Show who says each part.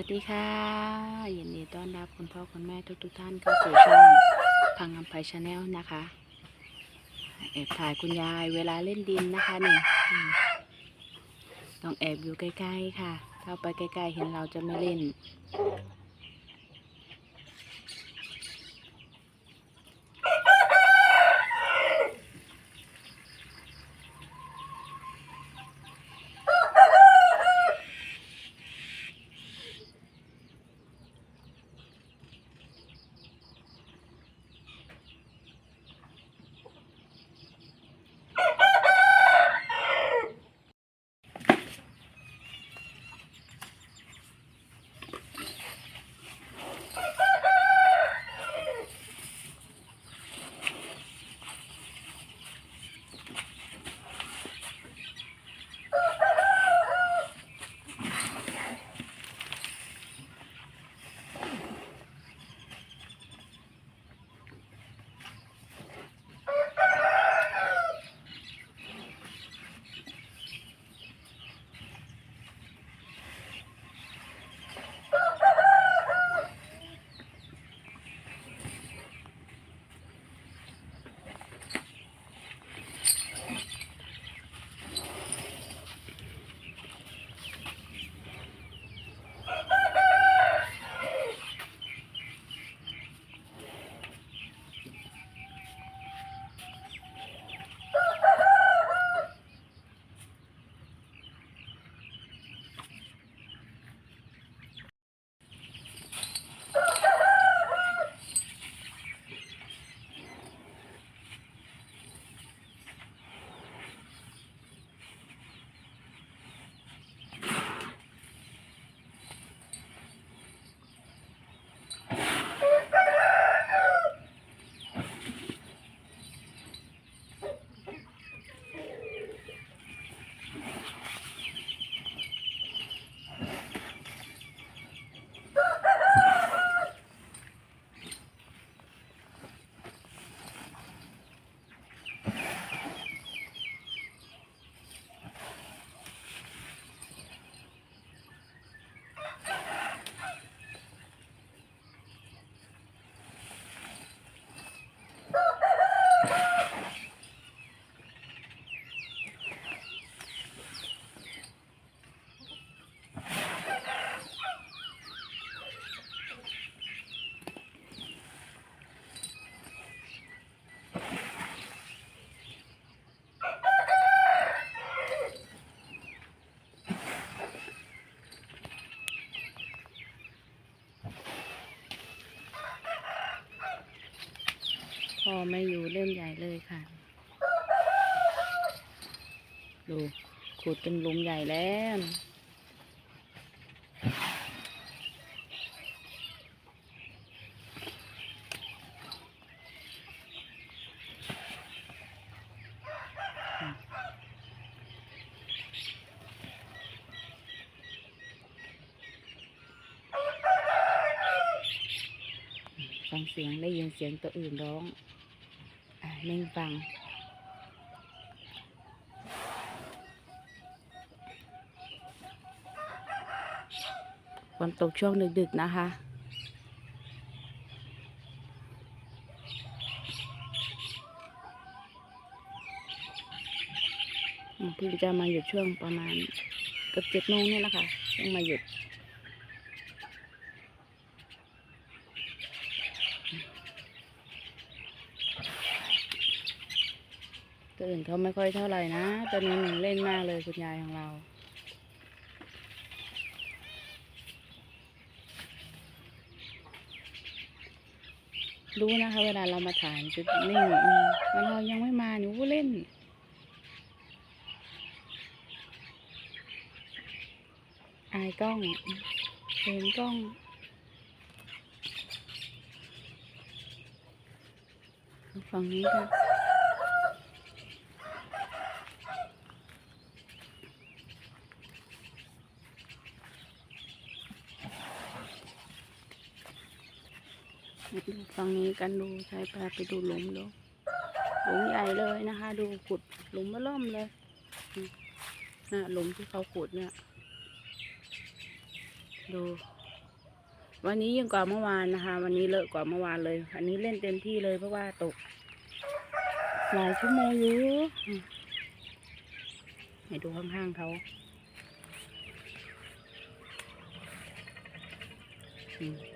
Speaker 1: วัสดีค่ะยินดีต้อนรับคุณพ่อคุณแม่ทุกทุกๆท่านเข้าสู่ช่องพังอัมไพชาแนลนะคะแอบถ่ายคุณยายเวลาเล่นดินนะคะนี่ต้องแอบอยู่ใกล้ๆค่ะเข้าไปใกล้ๆเห็นเราจะไม่เล่น พ่อไม่อยู่เล่นใหญ่เลยค่ะ ดูขุดเป็นหลุมใหญ่แล้วังเสียงได้ยินเสียงตัวอื่นร้องอ่านิ่งฟังฝนตกช่วงดึกๆนะคะพิ่งจะมาหยุดช่วงประมาณเกือบเจ็ดโมงนี่แหละค่ะเพิ่งมาหยุด ตัวอื่นเขาไม่ค่อยเท่าไหร่นะตอนนี้หนึ่งเล่นมากเลยคุณยายของเรารู้นะคะเวลาเรามาถ่ายจุดนิ่งอืมวันเรายังไม่มาหนูเล่น อายกล้องเห็นกล้อง ฝั่งนี้ค่ะ ดูฝั่งนี้กันดูใช้พาไปดูหลุมดูหลุมใหญ่เลยนะคะ ดูขุดหลุมมาล่อมเลยนี่น่ะหลุมที่เขาขุดเนี่ย ดู วันนี้ยิ่งกว่าเมื่อวานนะคะ วันนี้เลอะกว่าเมื่อวานเลย อันนี้เล่นเต็มที่เลยเพราะว่าตก หลายชั่วโมงอยู่ให้ดูข้างๆเขาอืม